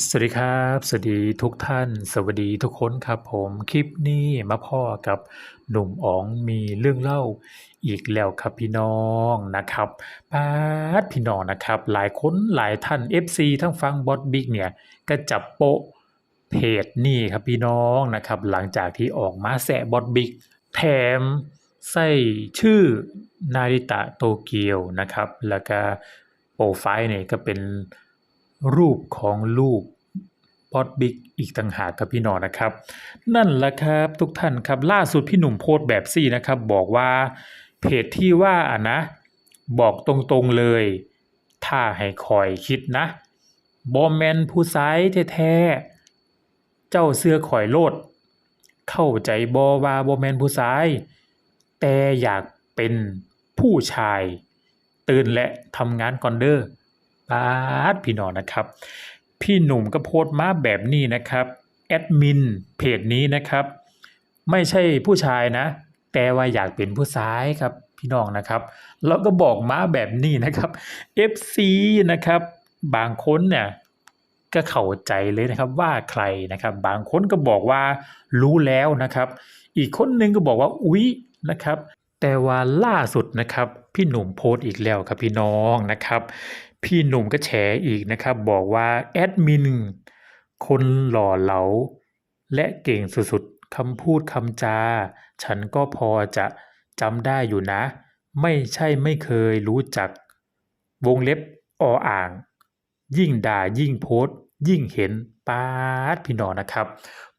สวัสดีครับ สวัสดีทุกท่าน สวัสดีทุกคนครับผมคลิปนี้มาพ้อกับหนุ่มอ๋องมีเรื่องเล่าอีกแล้วครับพี่น้องนะครับป๊าดพี่น้องนะครับ หลายคนหลายท่าน FC ทั้งฟังบอสบิ๊กเนี่ยก็จับโปะเพจนี่ครับพี่น้องนะครับ หลังจากที่ออกมาแซะบอสบิ๊กแถมใส่ชื่อนาริตะโตเกียวนะครับ แล้วก็โปรไฟล์เนี่ยก็เป็น รูปของลูกบอสบิ๊กอีกต่างหากครับพี่น้องนะครับ นั่นแหละครับทุกท่านครับล่าสุดพี่หนุ่มโพสต์แบบซี่นะครับ บอกว่าเพจที่ว่าอะนะ บอกตรงๆเลย ถ้าให้คอยคิดนะบอมแมนผู้ซ้ายแท้ๆเจ้าเสื้อข่อยโลด เข้าใจบอว่าบอมแมนผู้ซ้าย แต่อยากเป็นผู้ชาย ตื่นและทำงานก่อนเด้อ ปาดพี่น้องนะครับ พี่หนุ่มก็โพสต์มาแบบนี้นะครับแอดมินเพจนี้นะครับ ไม่ใช่ผู้ชายนะ แต่ว่าอยากเป็นผู้ชายครับพี่น้องนะครับ แล้วก็บอกมาแบบนี้นะครับ FC นะครับ บางคนเนี่ยก็เข้าใจเลยนะครับว่าใครนะครับ บางคนก็บอกว่ารู้แล้วนะครับ อีกคนนึงก็บอกว่าอุ๊ยนะครับ แต่ว่าล่าสุดนะครับ พี่หนุ่มโพสต์อีกแล้วครับพี่น้องนะครับ พี่หนุ่มก็แฉอีกนะครับ บอกว่าแอดมินคนหล่อเหลา และเก่งสุดๆคำพูดคำจา ฉันก็พอจะจำได้อยู่นะ ไม่ใช่ไม่เคยรู้จัก วงเล็บออ่าง ยิ่งด่ายิ่งโพสยิ่งเห็นปาดพี่น้องนะครับ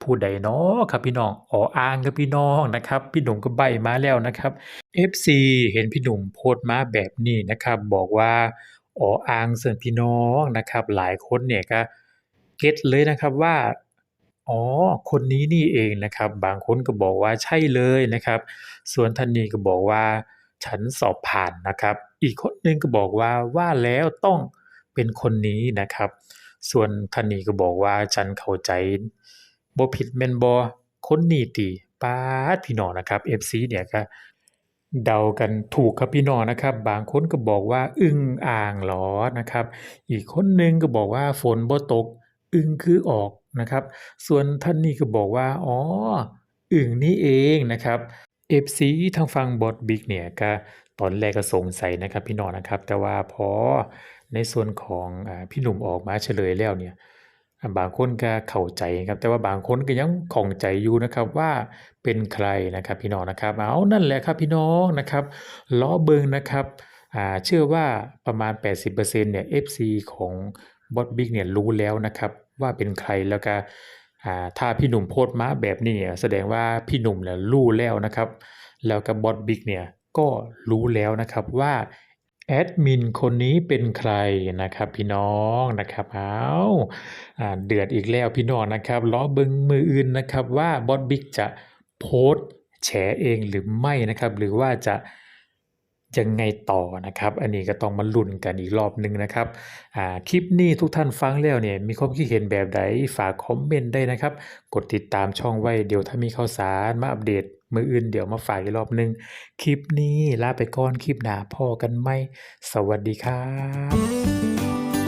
ผู้ใดเนาะครับพี่น้องออ่างกับพี่น้องนะครับ พี่หนุ่มก็ใบมาแล้วนะครับ FC เห็นพี่หนุ่มโพสต์มาแบบนี้นะครับ บอกว่า ออ่างส่วนพี่น้องนะครับ หลายคนเนี่ยก็เก็ตเลยนะครับว่าอ๋อ คนนี้นี่เองนะครับ บางคนก็บอกว่าใช่เลยนะครับ ส่วนท่านนี้ก็บอกว่าฉันสอบผ่านนะครับ อีกคนนึงก็บอกว่าว่าแล้วต้องเป็นคนนี้นะครับ ส่วนท่านนี้ก็บอกว่าฉันเข้าใจบ่ผิดแมนบ่คนนี้ติป๊าพี่น้องนะครับ FC เนี่ยก็ เดากันถูกครับพี่น้องนะครับ บางคนก็บอกว่าอึ่งอ่างหรอนะครับ อีกคนหนึ่งก็บอกว่าฝนบ่ตก อึ่งคือออกนะครับ ส่วนท่านนี้ก็บอกว่าอ๋ออึ่งนี่เองนะครับ FC ทางฝั่งบอสบิ๊กเนี่ยก็ตอนแรกก็สงสัยนะครับ พี่น้องนะครับ แต่ว่าพอในส่วนของอพี่หนุ่มออกมาเฉลยแล้วเนี่ย บางคนก็เข้าใจครับ แต่ว่าบางคนก็ยังของใจอยู่นะครับว่าเป็นใครนะครับพี่น้องนะครับ เอานั่นแหละครับพี่น้องนะครับล้อเบิงนะครับเชื่อว่าประมาณ 80%เนี่ย FC ของบอสบิ๊กเนี่ยรู้แล้วนะครับว่าเป็นใครแล้วก็ถ้าพี่หนุ่มโพสต์มาแบบนี้เนี่ยแสดงว่าพี่หนุ่มเนี่ยรู้แล้วนะครับ แล้วก็บอสบิ๊กเนี่ยก็รู้แล้วนะครับว่า แอดมินคนนี้เป็นใครนะครับพี่น้องนะครับเอาอาเดือดอีกแล้วพี่น้องนะครับล้อเบิงมืออื่นนะครับว่าบอสบิ๊กจะโพสแฉเองหรือไม่นะครับ หรือว่าจะ ยังไงต่อนะครับ อันนี้ก็ต้องมาลุ้นกันอีกรอบหนึ่งนะครับคลิปนี้ทุกท่านฟังแล้วเนี่ยมีความคิดเห็นแบบใดฝากคอมเมนต์ได้นะครับ กดติดตามช่องไว้เดี๋ยวถ้ามีข่าวสารมาอัปเดตมืออื่นเดี๋ยวมาฝากอีกรอบหนึ่งคลิปนี้ลาไปก่อนคลิปหน้าพ่อกันไหมสวัสดีครับ